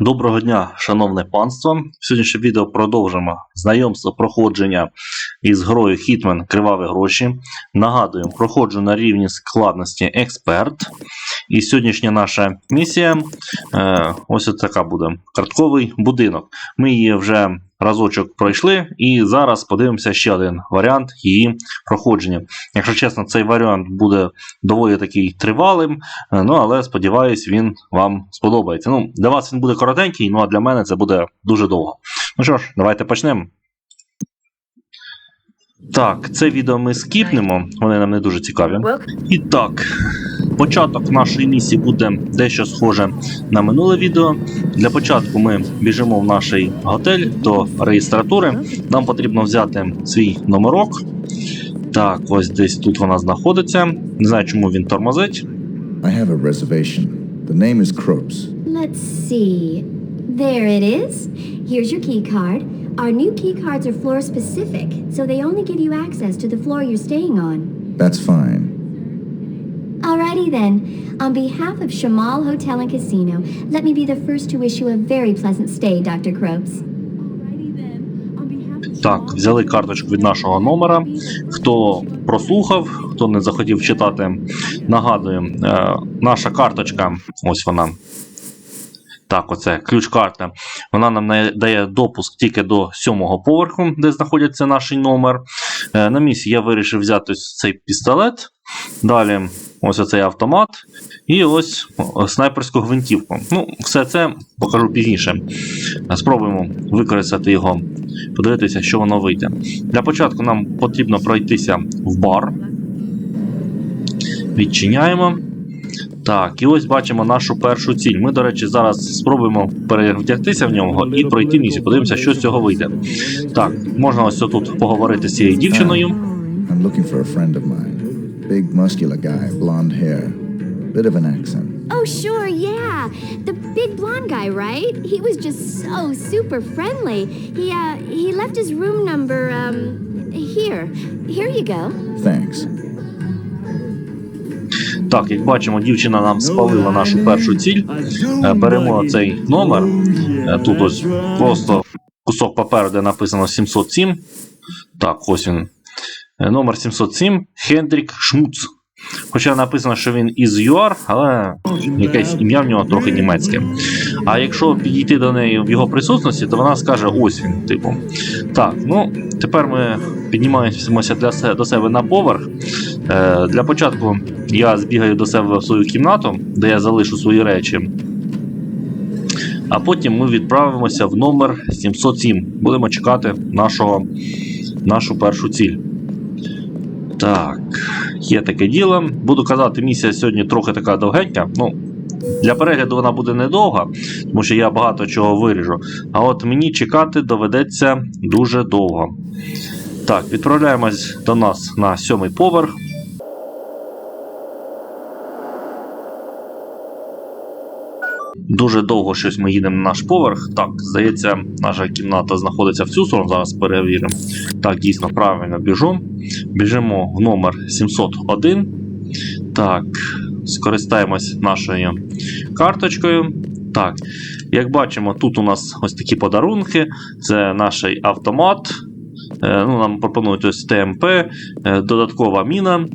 Доброго дня, шановне панство. В сьогоднішнє відео продовжимо знайомство проходження із грою Hitman Криваві гроші. Нагадуємо, проходжу на рівні складності експерт. І сьогоднішня наша місія е, ось така буде: картковий будинок. Ми її вже разочок пройшли, і зараз подивимося ще один варіант її проходження. Якщо чесно, цей варіант буде доволі такий тривалим, е, ну але сподіваюсь, він вам сподобається. Ну, для вас він буде коротенький, ну а для мене це буде дуже довго. Ну що ж, давайте почнемо. Так, це відео ми скіпнемо, вони нам не дуже цікаві. І так, початок нашої місії буде дещо схоже на минуле відео. Для початку ми біжимо в наш готель до реєстратури. Нам потрібно взяти свій номерок. Так, ось десь тут вона знаходиться. Не знаю, чому він тормозить. I have a reservation. The name is Kropes. Let's see. There it is. Here's your key card. Our new key cards are floor specific, so they only give you access to the floor you're staying on. That's fine. Alrighty then. On behalf of Shamal Hotel and Casino, let me be the first to wish you a very pleasant stay, Dr. Kropes. Так, взяли карточку від нашого номера. Хто прослухав, хто не захотів читати, нагадую, е, наша карточка, ось вона. Так, оце ключ-карта. Вона нам дає допуск тільки до сьомого поверху, де знаходиться наш номер. Е, на місці я вирішив взяти цей пістолет. Далі ось оцей автомат. І ось снайперську гвинтівку. Ну, все це покажу пізніше. Спробуємо використати його, подивитися, що воно вийде. Для початку нам потрібно пройтися в бар. Відчиняємо. Так, і ось бачимо нашу першу ціль. Ми, до речі, зараз спробуємо перевдягтися в нього і пройти місію. Подивимося, що з цього вийде. Так, можна ось тут поговорити з цією дівчиною. Big, muscular guy, blonde hair. Bit of an accent. Oh, sure, yeah. The big blonde guy, right? He was just so super friendly. He, uh, he left his room number, um, here. Here you go. Thanks. Так, як бачимо, дівчина нам спалила нашу першу ціль. Е, Беремо цей номер. Е, Тут ось просто кусок паперу, де написано 707. Так, ось він. Е, Номер 707 Хендрік Шмуц. Хоча написано, що він із ЮАР, але якесь ім'я в нього трохи німецьке. А якщо підійти до неї в його присутності, то вона скаже ось він, типу. Так, ну тепер ми піднімаємося для до себе на поверх. Е, для початку я збігаю до себе в свою кімнату, де я залишу свої речі. А потім ми відправимося в номер 707. Будемо чекати нашого, нашу першу ціль. Так, є таке діло. Буду казати, місія сьогодні трохи така довгенька. Ну, для перегляду вона буде недовга, тому що я багато чого виріжу. А от мені чекати доведеться дуже довго. Так, відправляємось до нас на сьомий поверх. Дуже довго щось ми їдемо на наш поверх. Так, здається, наша кімната знаходиться в цю сторону. Зараз перевіримо. Так, дійсно, правильно біжу. Біжимо в номер 701. Так, скористаємось нашою карточкою. Так, як бачимо, тут у нас ось такі подарунки. Це наш автомат. Е, ну, Нам пропонують ось ТМП, е, додаткова міна.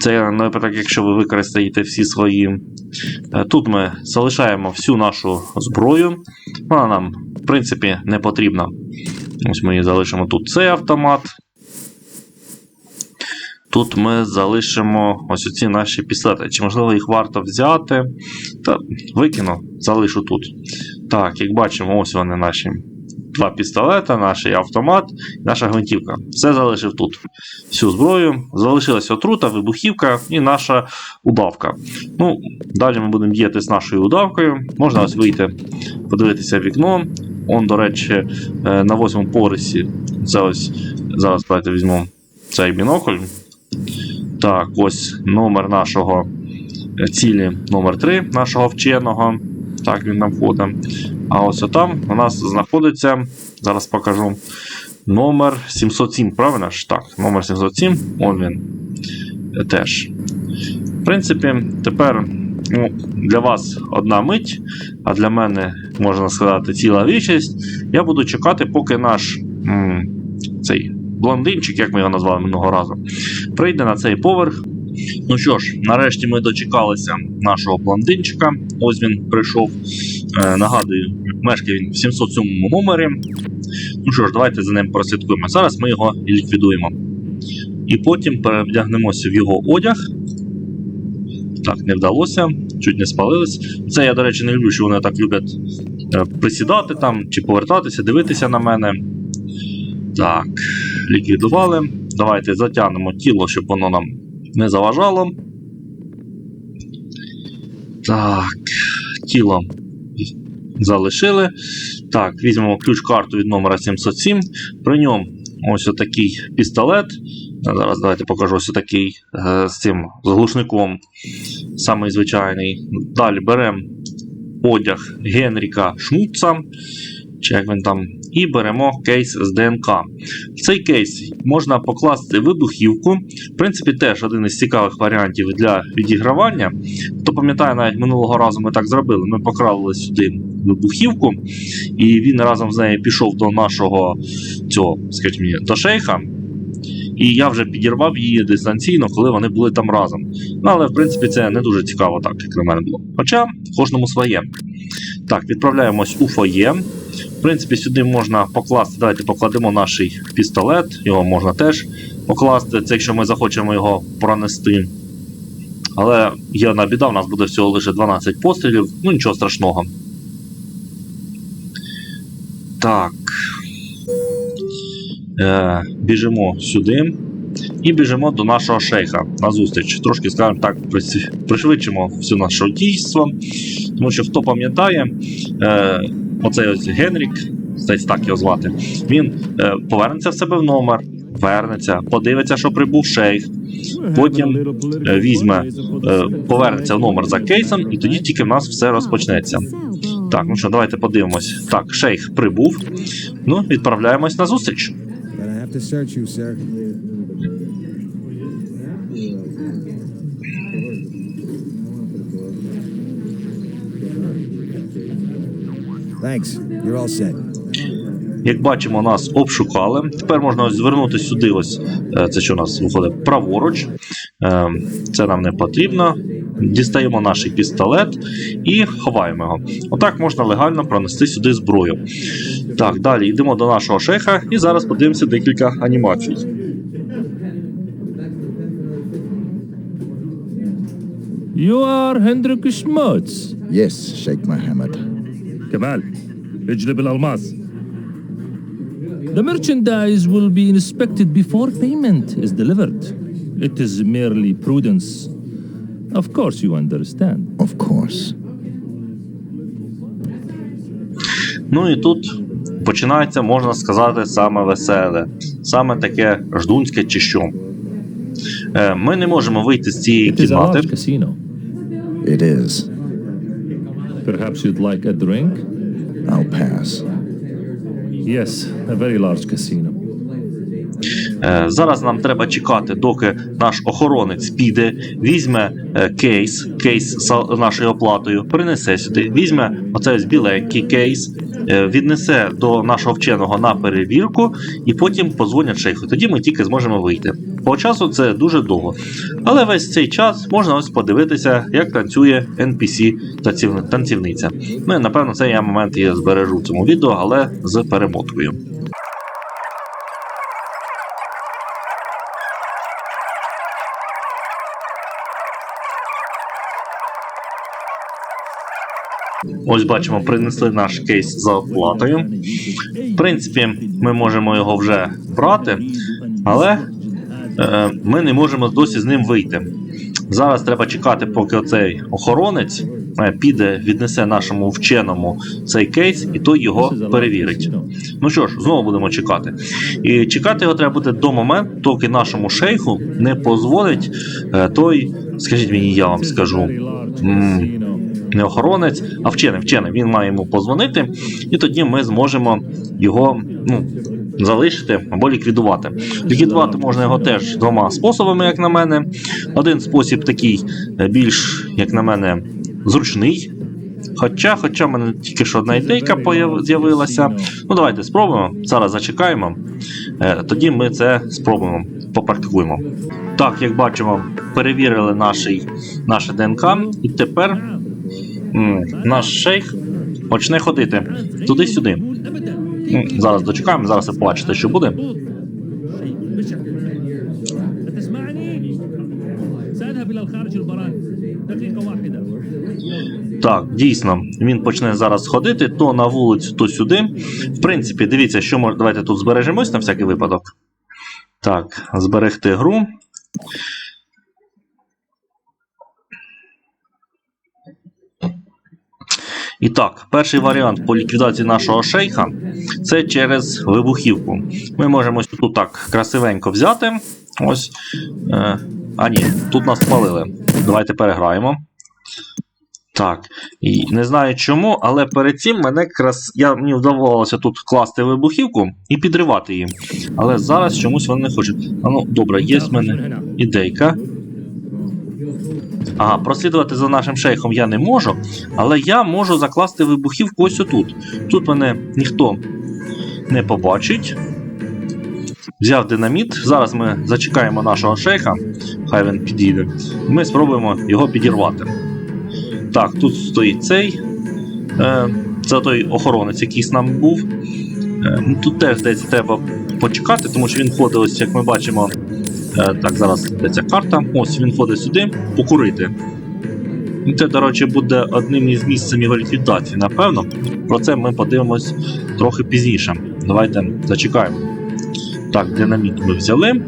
Це на випадок, якщо ви використаєте всі свої. Е, Тут ми залишаємо всю нашу зброю. Вона нам, в принципі, не потрібна. Ось ми її залишимо тут цей автомат. Тут ми залишимо ось ці наші пістолети. Чи можливо їх варто взяти? Та викину, залишу тут. Так, як бачимо, ось вони наші два пістолета, наш автомат, наша гвинтівка. Все залишив тут. Всю зброю. Залишилася отрута, вибухівка і наша удавка. Ну, далі ми будемо діяти з нашою удавкою. Можна ось вийти, подивитися вікно. Он, до речі, е, на восьмому поверсі. Це ось зараз давайте візьму цей бінокль. Так, ось номер нашого е, цілі, номер 3 нашого вченого. Так, він нам ходить. А ось там у нас знаходиться, зараз покажу, номер 707, правильно ж? Так, номер 707, он він теж. В принципі, тепер ну, для вас одна мить, а для мене, можна сказати, ціла вічність. Я буду чекати, поки наш м, цей блондинчик, як ми його назвали минулого разу, прийде на цей поверх. Ну що ж, нарешті ми дочекалися нашого блондинчика. Ось він прийшов. Е, нагадую, мешкає він в 707 номері. Ну що ж, давайте за ним прослідкуємо. Зараз ми його ліквідуємо. І потім перевдягнемося в його одяг. Так, не вдалося, чуть не спалились. Це я, до речі, не люблю, що вони так люблять е, присідати там чи повертатися, дивитися на мене. Так, ліквідували. Давайте затягнемо тіло, щоб воно нам не заважало. Так, тіло залишили. Так, візьмемо ключ-карту від номера 707. При ньому ось отакий пістолет. Зараз давайте покажу ось такий е, з цим глушником. Самий звичайний. Далі беремо одяг Генріка Шмутца. Чи як він там, і беремо кейс з ДНК. В цей кейс можна покласти вибухівку. В принципі, теж один із цікавих варіантів для відігравання. Хто пам'ятає, навіть минулого разу ми так зробили. Ми покрали сюди вибухівку, і він разом з нею пішов до нашого цього, скажіть мені, до шейха. І я вже підірвав її дистанційно, коли вони були там разом. Ну, але в принципі це не дуже цікаво, так як на мене було. Хоча кожному своє. Так, відправляємось у фоє. В принципі, сюди можна покласти. Давайте покладемо наш пістолет, його можна теж покласти, це якщо ми захочемо його пронести. Але є одна біда, у нас буде всього лише 12 пострілів, ну нічого страшного. Так. Е, біжимо сюди. І біжимо до нашого шейха на зустріч. Трошки, скажімо так, пришвидшимо всю наше дійство. Тому що хто пам'ятає, е, оцей ось Генрік, здається, так його звати, він е, повернеться в себе в номер, вернеться, подивиться, що прибув шейх, потім е, візьме, е, повернеться в номер за кейсом, і тоді тільки в нас все розпочнеться. Так, ну що, давайте подивимось. Так, шейх прибув. Ну, відправляємось на зустріч. Thanks. You're all set. Як бачимо, нас обшукали. Тепер можна ось звернути сюди. Ось е, це що у нас виходить праворуч. Е, Це нам не потрібно. Дістаємо наш пістолет і ховаємо його. Отак можна легально пронести сюди зброю. Так, далі йдемо до нашого шейха і зараз подивимося декілька анімацій. You are Hendrik Schmutz. Yes, Sheikh Mohammed. كمال اجلب الألماس The merchandise will be inspected before payment is delivered. It is merely prudence. Of course, you understand. Of course. Ну і тут починається, можна сказати, саме веселе, саме таке ждунське чи що. Е, Ми не можемо вийти з цієї It is a кімнати. large casino. It is. Perhaps you'd like a drink? I'll pass. Yes, a very large casino. Е, Зараз нам треба чекати, доки наш охоронець піде, візьме е, кейс, кейс з нашою оплатою, принесе сюди, візьме оцей біленький кейс, віднесе до нашого вченого на перевірку, і потім позвонять шейху. Тоді ми тільки зможемо вийти. По часу це дуже довго. Але весь цей час можна ось подивитися, як танцює NPC танців- танцівниця. Ну і напевно цей я момент я збережу в цьому відео, але з перемоткою. Ось бачимо, принесли наш кейс за оплатою. В принципі, ми можемо його вже брати, але е, ми не можемо досі з ним вийти. Зараз треба чекати, поки оцей охоронець е, піде, віднесе нашому вченому цей кейс, і той його перевірить. Ну що ж, знову будемо чекати. І чекати його треба буде до моменту, доки нашому шейху не позволить е, той, скажіть мені, я вам скажу. М. Не охоронець, а вчений. Вчений. Він має йому позвонити, і тоді ми зможемо його ну, залишити або ліквідувати. Ліквідувати можна його теж двома способами, як на мене. Один спосіб такий е, більш, як на мене, зручний. Хоча, хоча в мене тільки що одна ідейка з'явилася. Ну, давайте спробуємо. Зараз зачекаємо. Е, Тоді ми це спробуємо, попрактикуємо. Так, як бачимо, перевірили наший, наше ДНК, і тепер наш шейх почне ходити туди-сюди. Зараз дочекаємо, зараз ви побачите, що буде. Так, дійсно, він почне зараз ходити то на вулицю, то сюди. В принципі, дивіться, що може. Давайте тут збережемось на всякий випадок. Так, зберегти гру. І так, перший варіант по ліквідації нашого шейха це через вибухівку. Ми можемо тут так красивенько взяти. Ось. Е, а ні, тут нас спалили. Давайте переграємо. Так, і не знаю чому, але перед цим мене крас... я, мені вдавалося тут класти вибухівку і підривати її. Але зараз чомусь вони не хочуть. А ну, добре, є в мене ідейка. Ага, прослідувати за нашим шейхом я не можу, але я можу закласти вибухівку ось отут. Тут мене ніхто не побачить. Взяв динаміт. Зараз ми зачекаємо нашого шейха, хай він підійде. Ми спробуємо його підірвати. Так, тут стоїть цей. Е, це той охоронець, який з нами був. Е, тут теж здається, треба почекати, тому що він ходить, ось як ми бачимо. Е, так, зараз де ця карта. Ось він ходить сюди покурити. Це, до речі, буде одним із місцем його ліквідації, напевно. Про це ми подивимось трохи пізніше. Давайте зачекаємо. Так, динаміт ми взяли.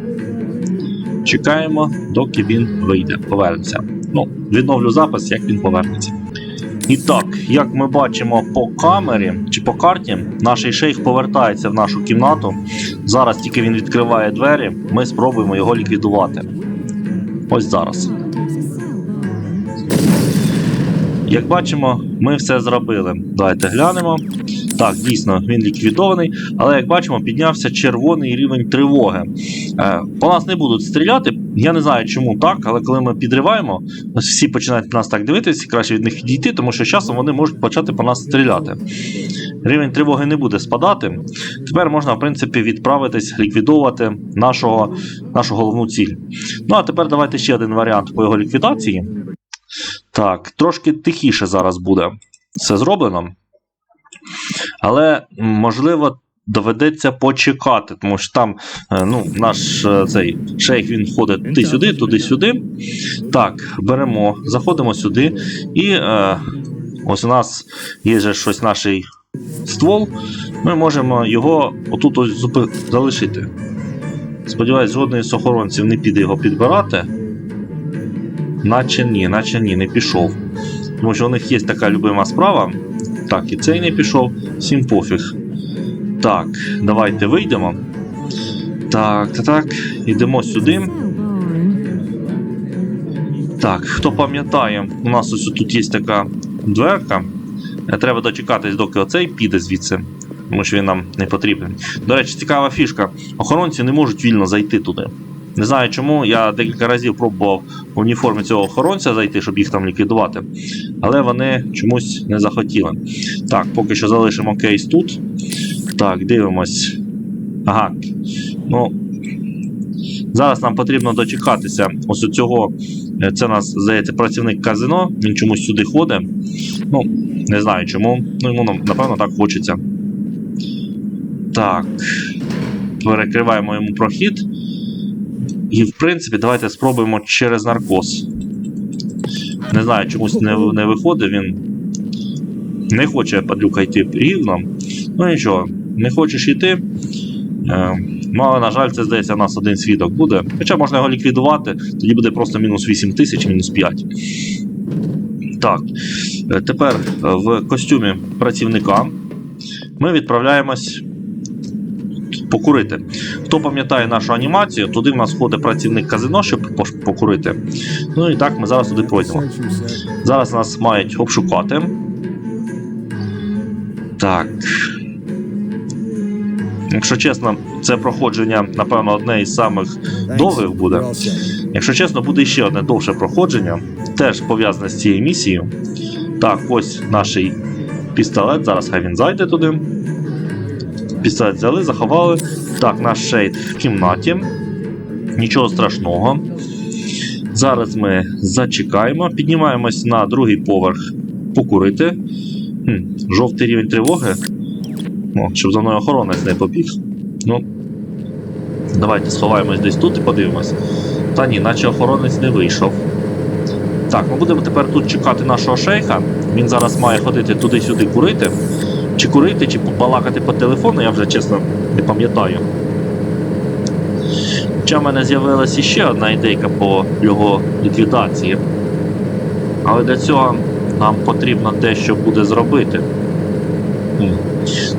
Чекаємо, доки він вийде, повернеться. Ну, відновлю запис, як він повернеться. І так, як ми бачимо по камері чи по карті, наш шейх повертається в нашу кімнату. Зараз тільки він відкриває двері, ми спробуємо його ліквідувати. Ось зараз. Як бачимо, ми все зробили. Давайте глянемо. Так, дійсно, він ліквідований, але як бачимо, піднявся червоний рівень тривоги. Е, по нас не будуть стріляти. Я не знаю, чому так, але коли ми підриваємо, всі починають нас так дивитися, краще від них відійти, тому що часом вони можуть почати по нас стріляти. Рівень тривоги не буде спадати. Тепер можна, в принципі, відправитись, ліквідовувати нашого, нашу головну ціль. Ну а тепер давайте ще один варіант по його ліквідації. Так, трошки тихіше зараз буде все зроблено. Але, можливо, доведеться почекати, тому що там е, ну, наш е, цей шейх він ходить туди-сюди, туди-сюди. Так, беремо, заходимо сюди, і е, ось у нас є же щось наш ствол. Ми можемо його отут ось зупи- залишити. Сподіваюсь, жодний з охоронців не піде його підбирати. Наче ні, наче ні, не пішов. Тому що у них є така любима справа. Так, і цей не пішов, всім пофіг. Так, давайте вийдемо. Так, так, так. Йдемо сюди. Так, хто пам'ятає, у нас ось тут є така дверка. Е, Треба дочекатись, доки оцей піде звідси, тому що він нам не потрібен. До речі, цікава фішка. Охоронці не можуть вільно зайти туди. Не знаю чому. Я декілька разів пробував в уніформі цього охоронця зайти, щоб їх там ліквідувати. Але вони чомусь не захотіли. Так, поки що залишимо кейс тут. Так, дивимось. Ага. Ну. Зараз нам потрібно дочекатися ось цього. е, Це у нас, здається, працівник казино. Він чомусь сюди ходить. Ну, не знаю чому. Ну, йому напевно так хочеться. Так. Перекриваємо йому прохід. І, в принципі, давайте спробуємо через наркоз. Не знаю, чомусь не, не виходить, він не хоче падлюка йти рівно. Ну нічого, не хочеш йти. Е, ну, але, на жаль, це здається, у нас один свідок буде. Хоча можна його ліквідувати, тоді буде просто мінус 8 тисяч, мінус 5. Так, е, тепер е, в костюмі працівника ми відправляємось покурити. Хто пам'ятає нашу анімацію, туди в нас входить працівник казино, щоб покурити. Ну і так ми зараз туди пройдемо. Зараз нас мають обшукати. Так. Якщо чесно, це проходження, напевно, одне із самих довгих буде. Якщо чесно, буде ще одне довше проходження, теж пов'язане з цією місією. Так, ось наш пістолет. Зараз хай він зайде туди. Пістолет взяли, заховали. Так, наш шейд в кімнаті. Нічого страшного. Зараз ми зачекаємо, піднімаємось на другий поверх покурити. Хм, жовтий рівень тривоги. Ну, щоб за мною охоронець не побіг. Ну, давайте сховаємось десь тут і подивимось. Та ні, наче охоронець не вийшов. Так, ми будемо тепер тут чекати нашого шейха. Він зараз має ходити туди-сюди курити. Чи курити, чи балакати по телефону, я вже чесно не пам'ятаю. Хоча в мене з'явилася ще одна ідейка по його ліквідації. Але для цього нам потрібно дещо буде зробити.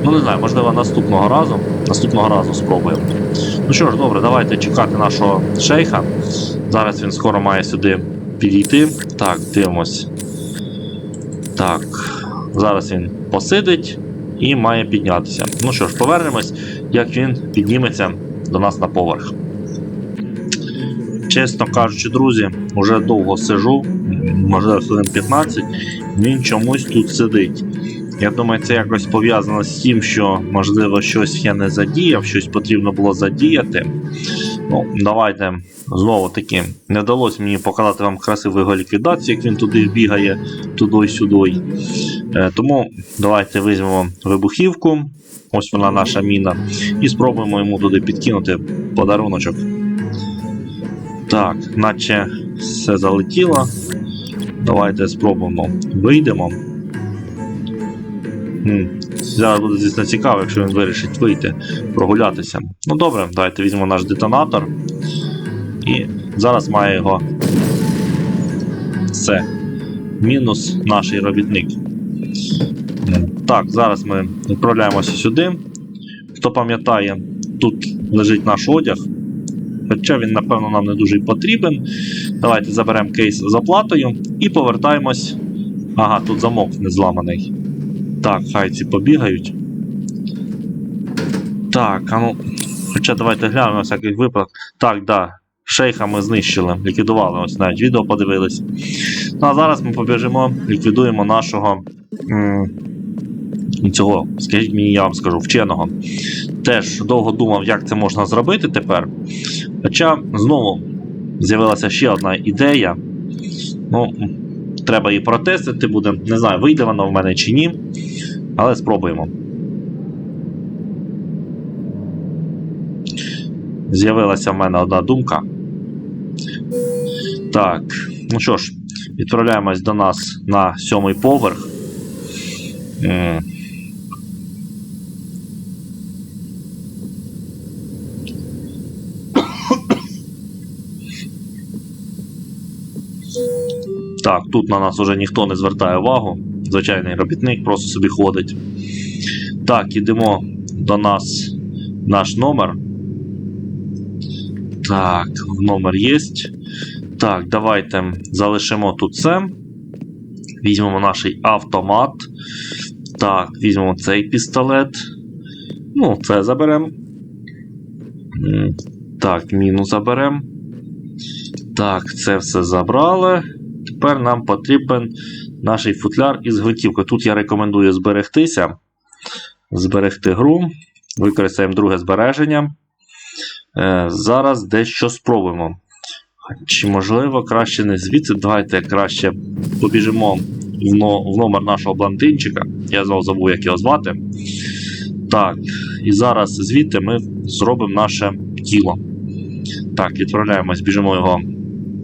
Ну, не знаю, можливо, наступного разу. Наступного разу спробуємо. Ну що ж, добре, давайте чекати нашого шейха. Зараз він скоро має сюди підійти. Так, дивимось. Так. Зараз він посидить і має піднятися. Ну що ж, повернемось, як він підніметься до нас на поверх. Чесно кажучи, друзі, уже довго сижу, можливо, хвилин 15, він чомусь тут сидить. Я думаю, це якось пов'язано з тим, що можливо щось я не задіяв, щось потрібно було задіяти. Ну, давайте знову таки не вдалося мені показати вам красиву його ліквідацію, як він туди бігає, туди-сюди. Е, тому давайте візьмемо вибухівку. Ось вона наша міна. І спробуємо йому туди підкинути подаруночок. Так, наче все залетіло. Давайте спробуємо. Вийдемо. Зараз буде, звісно, цікаво, якщо він вирішить вийти, прогулятися. Ну добре, давайте візьмемо наш детонатор. І зараз має його. Все. Мінус наш робітник. Так, зараз ми відправляємося сюди. Хто пам'ятає, тут лежить наш одяг. Хоча він, напевно, нам не дуже потрібен. Давайте заберемо кейс з оплатою і повертаємось. Ага, тут замок не зламаний. Так, хай ці побігають. Так, а ну. Хоча давайте глянемо на всякий випадок. Так, да. Шейха ми знищили, ліквідували, ось навіть відео подивились. Ну а зараз ми побіжимо, ліквідуємо нашого. М- цього, скажіть мені, я вам скажу, вченого. Теж довго думав, як це можна зробити тепер. Хоча знову з'явилася ще одна ідея. Ну, треба її протестити буде. Не знаю, вийде вона в мене чи ні. Але спробуємо. З'явилася в мене одна думка. Так, ну що ж, відправляємось до нас на сьомий поверх. Так, тут на нас уже ніхто не звертає увагу. Звичайний робітник просто собі ходить. Так, ідемо до нас наш номер. Так, номер є. Так, давайте залишимо тут це. Візьмемо наш автомат. Так, візьмемо цей пістолет. Ну, це заберемо. Так, міну заберемо. Так, це все забрали. Тепер нам потрібен наш футляр із гвинтівкою. Тут я рекомендую зберегтися. Зберегти гру. Використаємо друге збереження. Е, зараз дещо спробуємо. Чи можливо краще не звідси? Давайте краще побіжимо в, но, в номер нашого блондинчика. Я знову забув, як його звати. Так, і зараз звідти ми зробимо наше тіло. Так, відправляємось, біжимо його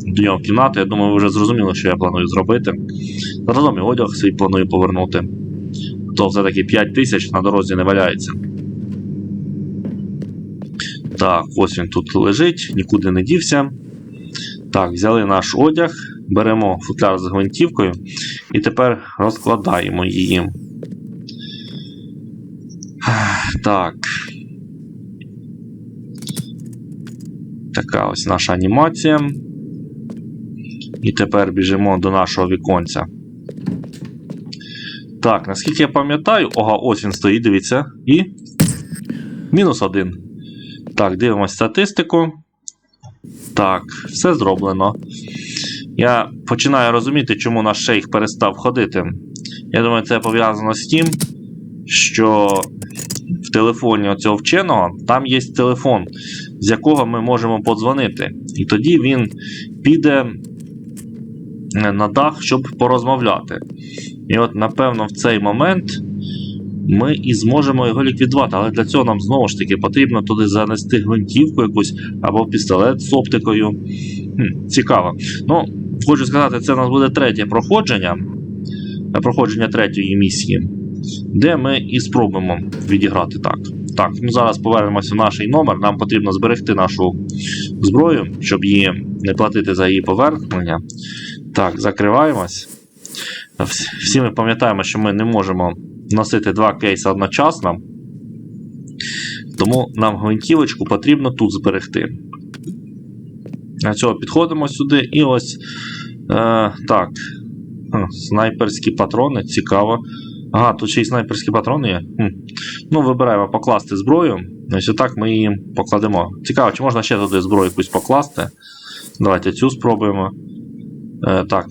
в кімнату. Я думаю, ви вже зрозуміли, що я планую зробити. Заразом і одяг свій планую повернути. То все-таки 5 тисяч на дорозі не валяється. Так, ось він тут лежить, нікуди не дівся. Так, взяли наш одяг, беремо футляр з гвинтівкою і тепер розкладаємо її. Так. Така ось наша анімація. І тепер біжимо до нашого віконця. Так, наскільки я пам'ятаю, ага, ось він стоїть, дивіться. І. Мінус один. Так, дивимося статистику. Так, все зроблено. Я починаю розуміти, чому наш шейх перестав ходити. Я думаю, це пов'язано з тим, що в телефоні оцього вченого там є телефон, з якого ми можемо подзвонити. І тоді він піде на дах, щоб порозмовляти. І от, напевно, в цей момент ми і зможемо його ліквідувати. Але для цього нам знову ж таки потрібно туди занести гвинтівку якусь або пістолет з оптикою. Хм, цікаво. Ну, хочу сказати, це у нас буде третє проходження. е, Проходження третьої місії, де ми і спробуємо відіграти так. Так, ну зараз повернемося в наш номер. Нам потрібно зберегти нашу зброю, щоб її не платити за її повернення. Так, закриваємось. Всі ми пам'ятаємо, що ми не можемо носити два кейси одночасно. Тому нам гвинтівочку потрібно тут зберегти. На цього підходимо сюди і ось. Е, так. Снайперські патрони, цікаво. Ага, тут ще й снайперські патрони є. Хм. Ну, вибираємо покласти зброю. Ось отак ми її покладемо. Цікаво, чи можна ще туди зброю якусь покласти. Давайте цю спробуємо. Е, так.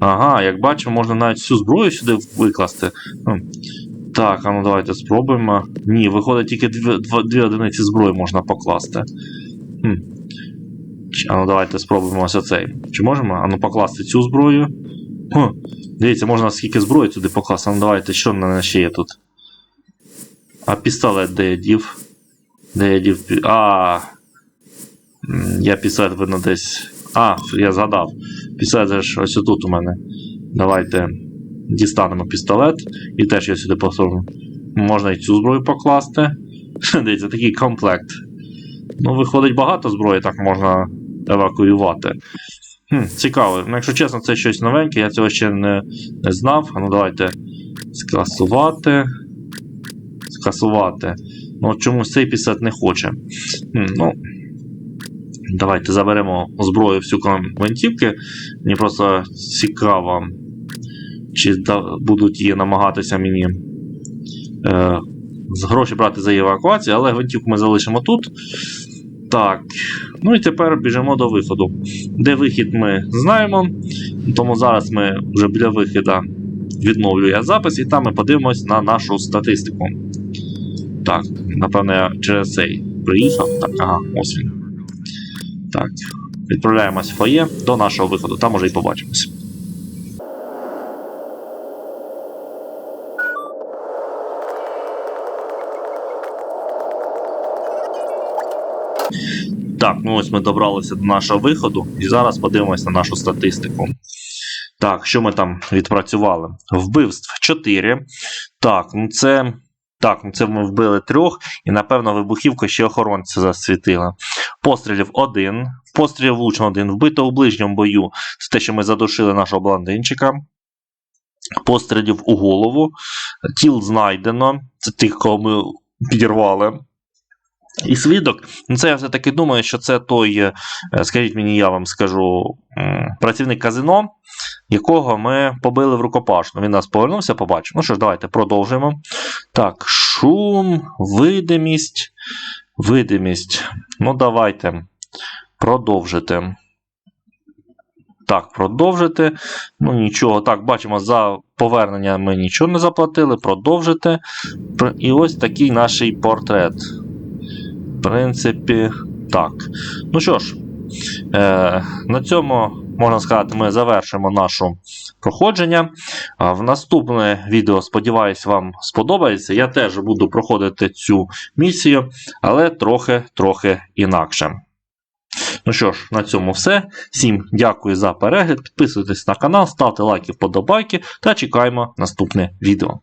Ага, як бачимо, можна навіть всю зброю сюди викласти. Так, а ну давайте спробуємо. Ні, виходить, тільки дві, дві одиниці зброї можна покласти. Хм. А ну давайте спробуємо ось оцей. Чи можемо? А ну покласти цю зброю. Хм. Дивіться, можна скільки зброї туди покласти. А Ну давайте, що в мене ще є тут? А пістолет де я дів? Де я дів? А. Я пістолет видно десь. А, я згадав. Пістолет ж ось тут у мене. Давайте дістанемо пістолет і теж я сюди посуну. Можна і цю зброю покласти. Дивіться, такий комплект. Ну, виходить, багато зброї так можна евакуювати. Хм, цікаво. Ну, якщо чесно, це щось новеньке, я цього ще не, не знав. Ну, давайте скасувати. Скасувати. Ну, чомусь цей пістолет не хоче. Хм, ну, давайте заберемо зброю всю крім. Мені просто цікаво, чи будуть її намагатися мені е, гроші брати за евакуацію, але гвинтівку ми залишимо тут. Так. Ну і тепер біжимо до виходу. Де вихід ми знаємо, тому зараз ми вже біля виходу відновлюю я запис, і там ми подивимось на нашу статистику. Так, напевно, я через цей приїхав. Так, ага, ось він. Так. Відправляємось в фоє до нашого виходу, там уже і побачимось. Так, ну ось ми добралися до нашого виходу, і зараз подивимось на нашу статистику. Так, що ми там відпрацювали? Вбивств 4. Так, ну це. Так, ну це ми вбили трьох, і напевно вибухівка ще охоронця засвітила. Пострілів один, пострілів влучно один, вбито у ближньому бою. Це те, що ми задушили нашого блондинчика. Пострілів у голову. Тіл знайдено. Це тих, кого ми підірвали. І свідок, ну це я все-таки думаю, що це той, е, скажіть мені, я вам скажу, працівник казино, якого ми побили в рукопашну. Він нас повернувся, побачив. Ну що ж, давайте продовжуємо. Так, шум, видимість. Видимість. Ну, давайте. Продовжити. Так, продовжити. Ну, нічого. Так, бачимо, за повернення ми нічого не заплатили. Продовжити. І ось такий наш портрет. В принципі, так. Ну що ж, е, на цьому, можна сказати, ми завершимо нашу проходження. В наступне відео, сподіваюсь, вам сподобається. Я теж буду проходити цю місію, але трохи-трохи інакше. Ну що ж, на цьому все. Всім дякую за перегляд. Підписуйтесь на канал, ставте лайки, вподобайки та чекаємо наступне відео.